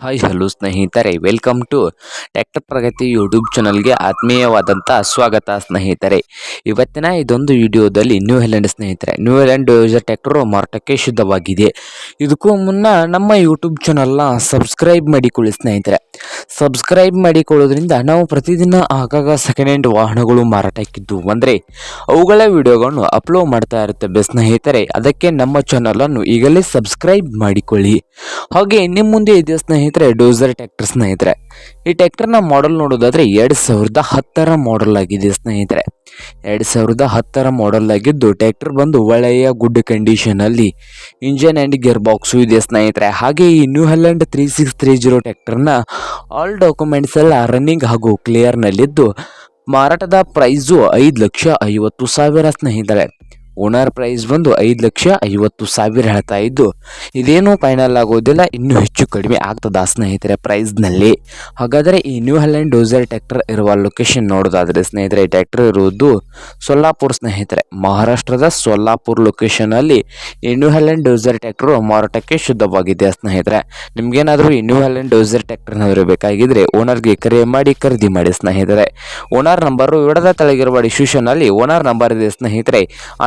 Hi hello ಸ್ನೇಹಿತರೆ welcome to tractor Pragati YouTube ಚಾನಲ್ಗೆ ಆತ್ಮೀಯವಾದಂಥ ಸ್ವಾಗತ ಸ್ನೇಹಿತರೆ. ಇವತ್ತಿನ ಇದೊಂದು ವಿಡಿಯೋದಲ್ಲಿ ನ್ಯೂ ಹೆಲೆಂಡ್ ಸ್ನೇಹಿತರೆ ನ್ಯೂ ಹೆಲೆಂಡ್ ಯೂಸರ್ ಟ್ಯಾಕ್ಟರು ಮಾರಾಟಕ್ಕೆ ಶುದ್ಧವಾಗಿದೆ. ಇದಕ್ಕೂ ಮುನ್ನ ನಮ್ಮ ಯೂಟ್ಯೂಬ್ ಚಾನಲ್ನ ಸಬ್ಸ್ಕ್ರೈಬ್ ಮಾಡಿಕೊಳ್ಳಿ ಸ್ನೇಹಿತರೆ. ಸಬ್ಸ್ಕ್ರೈಬ್ ಮಾಡಿಕೊಳ್ಳೋದ್ರಿಂದ ನಾವು ಪ್ರತಿದಿನ ಆಗಾಗ ಸೆಕೆಂಡ್ ಹ್ಯಾಂಡ್ ವಾಹನಗಳು ಮಾರಾಟಕ್ಕಿದ್ದು. ಅಂದರೆ ಅವುಗಳ ವಿಡಿಯೋಗಳನ್ನು ಅಪ್ಲೋಡ್ ಮಾಡ್ತಾ ಇರುತ್ತೇವೆ ಸ್ನೇಹಿತರೆ. ಅದಕ್ಕೆ ನಮ್ಮ ಚಾನಲನ್ನು ಈಗಲೇ ಸಬ್ಸ್ಕ್ರೈಬ್ ಮಾಡಿಕೊಳ್ಳಿ. ಹಾಗೆ ನಿಮ್ಮ ಮುಂದೆ ಇದೆ ಸ್ನೇಹಿತರೆ? ಡೋಸರ್ ಟ್ಯಾಕ್ಟರ್ ಸ್ನೇಹಿತರೆ. ಈ ಟ್ಯಾಕ್ಟರ್ನ ಮಾಡೆಲ್ ನೋಡೋದಾದ್ರೆ ಎರಡು ಸಾವಿರದ ಹತ್ತರ ಮಾಡೆಲ್ ಆಗಿದೆ ಸ್ನೇಹಿತರೆ. ಎರಡು ಸಾವಿರದ ಹತ್ತರ ಮಾಡೆಲ್ ಆಗಿದ್ದು ಟ್ರ್ಯಾಕ್ಟರ್ ಬಂದು ಒಳ್ಳೆಯ ಗುಡ್ ಕಂಡೀಷನ್ ಅಲ್ಲಿ ಇಂಜನ್ ಆ್ಯಂಡ್ ಗೇರ್ ಬಾಕ್ಸು ಇದೆ ಸ್ನೇಹಿತರೆ. ಹಾಗೆ ಈ New Holland three six three zero ಟ್ರ್ಯಾಕ್ಟರ್ನ ಆಲ್ ಡಾಕ್ಯುಮೆಂಟ್ಸ್ ಎಲ್ಲ ರನ್ನಿಂಗ್ ಹಾಗೂ ಕ್ಲಿಯರ್ನಲ್ಲಿದ್ದು ಮಾರಾಟದ ಪ್ರೈಸು ಐದು ಲಕ್ಷ ಐವತ್ತು ಸಾವಿರ ಸ್ನೇಹಿತರೆ. ಓನರ್ ಪ್ರೈಸ್ ಬಂದು ಐದು ಲಕ್ಷ ಐವತ್ತು ಸಾವಿರ ಹೇಳ್ತಾ ಇದ್ದು, ಇದೇನು ಫೈನಲ್ ಆಗೋದಿಲ್ಲ, ಇನ್ನೂ ಹೆಚ್ಚು ಕಡಿಮೆ ಆಗ್ತದ ಸ್ನೇಹಿತರೆ ಪ್ರೈಸ್ನಲ್ಲಿ ಹಾಗಾದರೆ ಈ ನ್ಯೂ ಹಲ್ಯಾಂಡ್ ಡೋಸರ್ ಟ್ಯಾಕ್ಟರ್ ಇರುವ ಲೊಕೇಶನ್ ನೋಡೋದಾದರೆ ಸ್ನೇಹಿತರೆ, ಈ ಟ್ಯಾಕ್ಟರ್ ಇರುವುದು ಸೊಲ್ಲಾಪುರ್ ಸ್ನೇಹಿತರೆ. ಮಹಾರಾಷ್ಟ್ರದ ಸೊಲ್ಲಾಪುರ್ ಲೊಕೇಶನಲ್ಲಿ ಈ ನ್ಯೂ ಹಲ್ಯಾಂಡ್ ಡೋಸರ್ ಟ್ಯಾಕ್ಟರ್ ಮಾರಾಟಕ್ಕೆ ಶುದ್ಧವಾಗಿದೆ ಸ್ನೇಹಿತರೆ. ನಿಮಗೇನಾದರೂ ಈ ನ್ಯೂ ಹಲ್ಯಾಂಡ್ ಡೋಸರ್ ಟ್ಯಾಕ್ಟರ್ನಾದರೂ ಬೇಕಾಗಿದ್ದರೆ ಓನರ್ಗೆ ಕರೆ ಮಾಡಿ, ಖರೀದಿ ಮಾಡಿ ಸ್ನೇಹಿತರೆ. ಓನರ್ ನಂಬರು ವಿಡದ ತಳಗಿರುವ ಡಿಸ್ಕ್ರಿಪ್ಷನಲ್ಲಿ ಓನರ್ ನಂಬರ್ ಇದೆ ಸ್ನೇಹಿತರೆ. ಆ